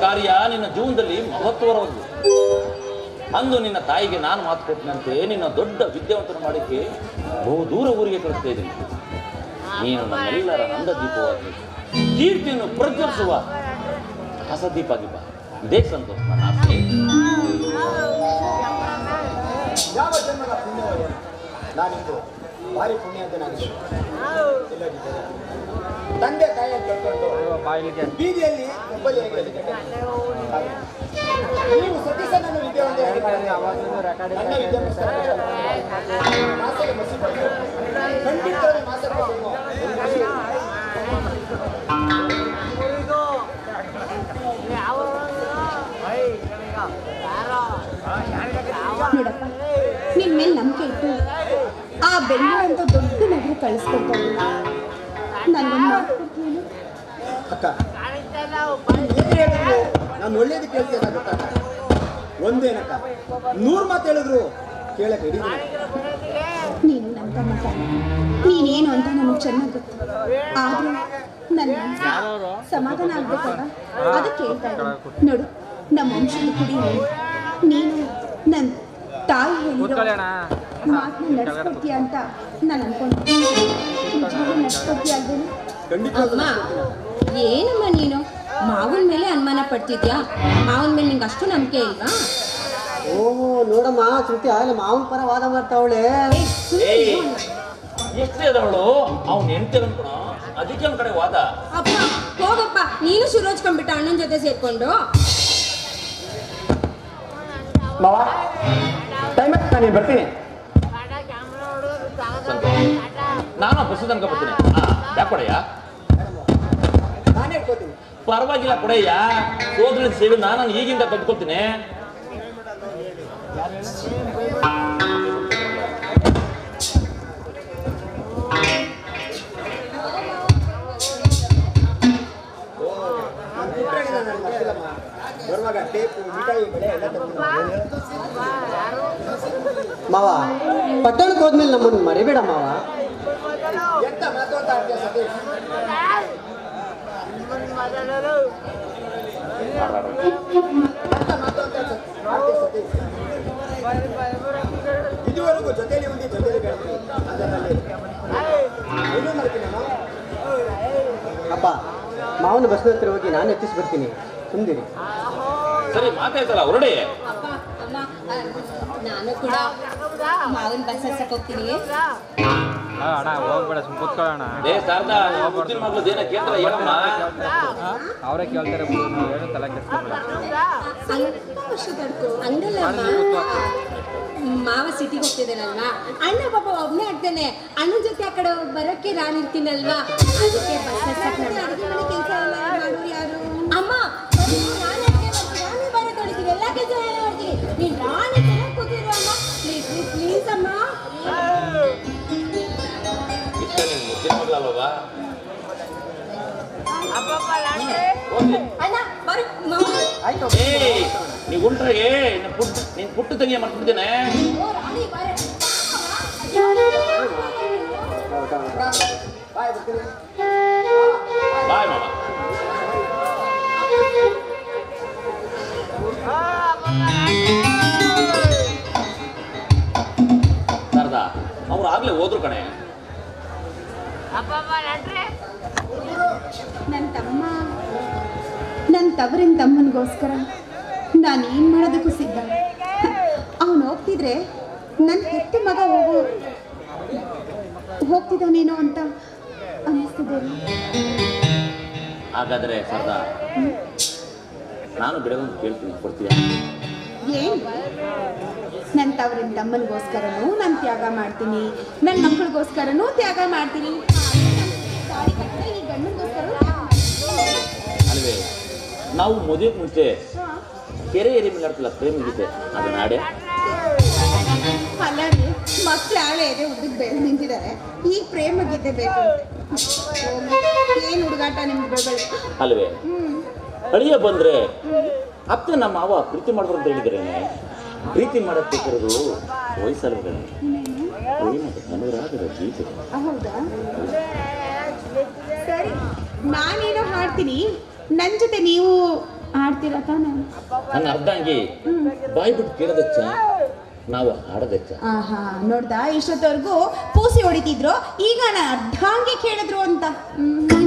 ಕಾರ್ಯ ನಿನ್ನ ಜೀವನದಲ್ಲಿ ಮಹತ್ವರವಾಗಿದೆ ಅಂದು ನಿನ್ನ ತಾಯಿಗೆ ನಾನು ಮಾತು ಕೊಟ್ಟಿನಂತೆ ನಿನ್ನ ದೊಡ್ಡ ವಿದ್ಯಾವಂತನ ಮಾಡಿಕೆ ಬಹು ದೂರ ಊರಿಗೆ ಕಳಿಸ್ತಾ ಇದ್ದೀನಿ. ನೀನು ನಮ್ಮೆಲ್ಲರ ನಂದ ದೀಪವಾಗಿ ಕೀರ್ತಿಯನ್ನು ಪ್ರಜ್ವಲಿಸುವ ಹೊಸ ದೀಪ ದೀಪ ಇದೇ ಸಂತೋಷ ನನ್ನ ಆಸೆ. ಯಾವ ಜನ್ಮದ ಪುಣ್ಯವೋ ನಾನಿಂದು ಭಾರಿ ಪುಣ್ಯ ಅಂತ ನಾನು ತಂದೆ ತಾಯಿಯ ಕೇಳ್ಕೊಂಡು ಬೀದಿಯಲ್ಲಿ. ಹಾಗೆ. ನೀವು ಸತೀಶನನ್ನು ವಿದ್ಯಾವಂತ ನನ್ನ ವಿದ್ಯಾಭ್ಯಾಸ ಮಾಸಕ್ಕೆ ಬಸಿ ಬಂದು ಖಂಡಿತವಾಗಿ ಮಾಸಕ್ಕೆ ಬಂದು ನೋಡಪ್ಪ ನಿನ್ ಮೇಲೆ ನಂಬಿಕೆ ಇಟ್ಟು ಆ ಬೆಂಗಳೂರು ಅಂತ ದೊಡ್ಡ ನಗರ ಕೊಡ್ತೀಯೇನು? ಅಕ್ಕ ನಾನು ಒಳ್ಳೇದು ಕೇಳ್ತೇನೆ ಗೊತ್ತಾ? ಒಂದೇನಕ್ಕ ನೂರು ಮಾತು ಹೇಳಿದ್ರು ಕೇಳಕ್ಕೆ ನೀನು ನಮ್ಮ ತಮ್ಮ ತಾನೆ ನೀನೇನು ಅಂತ ನನಗೆ ಚೆನ್ನಾಗಿ ಗೊತ್ತು. ಆದ್ರೂ ನನ್ನ ಸಮಾಧಾನ ಆಗ್ಬೇಕಲ್ಲ ಅದಕ್ಕೆ ಹೇಳ್ತಾ ಇದ್ದೀನಿ. ನೋಡು ನಮ್ಮ ವಂಶದ ಕುಡಿ ನೀನು. ನೀನು ನನ್ನ ತಾಯಿ ಹೇಳಿರೋ ಮಾತನ್ನ ನಡ್ಸ್ಕೊಡ್ತೀಯ ಅಂತ ನಾನು ಅನ್ಕೊಂಡೆ ನಿಜವಾಗ್ಲೂ ನಡ್ಸ್ಕೊಡ್ತೀಯ ಅಲ್ವೇನು ಖಂಡಿತ ಅಮ್ಮ ಏನಮ್ಮ ನೀನು? ಮಾವನ ಮೇಲೆ ಅನುಮಾನ ಪಡ್ತಿದ್ಯಾ? ಮಾವನ ಮೇಲೆ ನಿಂಗೆ ಅಷ್ಟು ನಂಬಿಕೆ ಇಲ್ವಾ? ಓಹೋ ನೋಡಮ್ಮ ಶ್ರುತಿ ಆಗಲ್ಲ ಮಾವನ ಪರ ವಾದ ಮಾಡ್ತಾವಳೆ. ಎಷ್ಟೇ ಅದವಳು? ಅವ್ನು ಹೆಂಡತಿ ಅನ್ಕೊಣ ಅದಕ್ಕೆ ಕಡೆ ವಾದ. ಅಪ್ಪ ಹೋಗಪ್ಪ. ನೀನು ಶುರೋಜ್ಕೊಂಡ್ಬಿಟ್ಟ ಅಣ್ಣನ ಜೊತೆ ಸೇರ್ಕೊಂಡು. ಮಾವ ಟೈಮ್ ಆಯ್ತು ನಾನು ಬರ್ತೀನಿ. ನಾನು ಬರ್ತೀನಿ. ಹಾ ಯಾಕೊಡೆಯ ಪರವಾಗಿಲ್ಲ ಕೊಡೆಯ ಸೋದರಿನ ಸೇವೆ ನಾನು ಈಗಿಂದ ಕಟ್ಕೊತೀನಿ ಮಾವ, ಪಟ್ಟಣಕ್ಕೆ ಹೋದ್ಮೇಲೆ ನಮ್ಮನ್ನು ಮರಿಬೇಡ ಮಾವ. ಸತೀಶ್? ಇದುವರೆಗೂ ಜೊತೆಲಿ ಒಂದು ಜೊತೆಲಿ ಬೆಳೆದ್ವಿ ಅದರಲ್ಲಿ ಏನೂ ಮಾಡ್ತೀನಮ್ಮ ಅಪ್ಪ ಮಾವನ ಬಸ್ ಹತ್ರ ಹೋಗಿ ನಾನು ಎತ್ತಿಸಿ ಬರ್ತೀನಿ ಸುಮ್ದಿರಿ ಸರಿ ಮಾತಾಯ್ತಲ್ಲ ಹೊರಡಿ. ಅಪ್ಪ ಅಮ್ಮ ನಾನು ಕೂಡ ಮಾವನ ಬಸ್ ಹೋಗ್ತೀನಿ. ಅಣ್ಣ ಹೋಗ್ಬೇಡ ಸುಮ್ ಕೂತ್ಕೊಳ್ಳೋಣ. ಅವರೇ ಕೇಳ್ತಾರೆ ಏನು ತಲೆ ಮಾವ ಸಿಟಿಗೆ ಹೋಗ್ತಿದ್ದಾನಲ್ವಾ? ಅಣ್ಣ ಪಾಪ ಒಬ್ನೇ ಆಗ್ತಾನೆ. ಅಣ್ಣ ಜೊತೆ ಆ ಕಡೆ ಬರೋಕ್ಕೆ ನಾನು ಇರ್ತೀನಲ್ವಾ? ಅದಕ್ಕೆ ಕೆಲಸ ಮಾಡೋರು ಯಾರು? ಅಮ್ಮ ಏ ನೀವು ಉಂಟ್ರಾಗೆ ನಿನ್ನ ಪುಟ್ಟ ನಿನ್ ಪುಟ್ಟ ತಂಗಿಯ ಮಾಡ್ಬಿಡ್ತೇನೆ ಓ ರಾಣಿ ಬರ ಬಾಯ್ ಬರ್ತೀನಿ ಬಾಯ್ ಮಾಮ ನನ್ನ ತಮ್ಮ. ನನ್ನ ತವರಿನ ತಮ್ಮನಿಗೋಸ್ಕರ ನಾನು ಏನು ಮಾಡೋದಕ್ಕೂ ಸಿದ್ಧ. ಅವನು ಹೋಗ್ತಿದ್ರೆ ನನ್ನ ಹೆತ್ತು ಮಗ ಹೋಗೋ ಹೋಗ್ತಿದ್ದಾನೇನೋ ಅಂತ ಅನ್ನಿಸ್ತಿದ್ದೆ ಹಾಗಾದ್ರೆ ಸರ್ದಾ ನಾನು ಬಿಡ ಕೇಳ್ತೀನಿ ಕೊಡ್ತೀಯ? ಏನು? ನನ್ನ ತವರಿನ ತಮ್ಮನಿಗೋಸ್ಕರನೂ ನಾನು ತ್ಯಾಗ ಮಾಡ್ತೀನಿ. ನನ್ನ ಮಕ್ಕಳಿಗೋಸ್ಕರನೂ ತ್ಯಾಗ ಮಾಡ್ತೀನಿ. ನಾವು ಮದುವೆ ಮುಂಚೆ ಕೆರೆ ಎರಿ ಮೇಲೆ ಪ್ರೇಮ ಗೀತೆ ಅದು ನಾಡೆ. ಅಲ್ಲ ರೀ ಮಕ್ಳು ಆಳೆ ಇದೆ ಉದ್ದಕ್ಕೆ ಬೆಳೆದು ನಿಂತಿದ್ದಾರೆ ಈಗ ಪ್ರೇಮ ಗೀತೆ ಬೇಕು ಏನು ಹುಡುಗಾಟ ಬೆಳಬಳಿ? ಅಲ್ವೇ? ಅಳಿಯ ಬಂದ್ರೆ ಅತ್ತೆ ನಮ್ಮ ಮಾವ ಪ್ರೀತಿ ಮಾಡಿದ್ರು ಅಂತ ಹೇಳಿದ್ರೇನೆ? ಪ್ರೀತಿ ಮಾಡಕ್ಕೆ ಬೇಕಿರೋದು ವಯಸ್ಸಲ್ವೇ ಪ್ರೇಮದ ಗೀತೆ. ಹೌದಾ? ನಾನೇನೋ ಹಾಡ್ತೀನಿ. ನನ್ನ ಜೊತೆ ನೀವು ಆಡ್ತೀರಾ ತಾನೆ? ನನ್ನ ಅರ್ಧಾಂಗಿ ಬಾಯ್ ಬಿಟ್ಟು ಕೇಳದಚ್ಚ ನಾವು ಹಾಡದಚ್ಚ ಆಹಾ ನೋಡ್ದಾ ಇಷ್ಟೊತ್ತವರೆಗೂ ಪೂಸಿ ಹೊಡಿತಿದ್ರು. ಈಗ ನಾ ಅರ್ಧಾಂಗಿ ಕೇಳಿದ್ರು ಅಂತ. ಹ್ಮ್.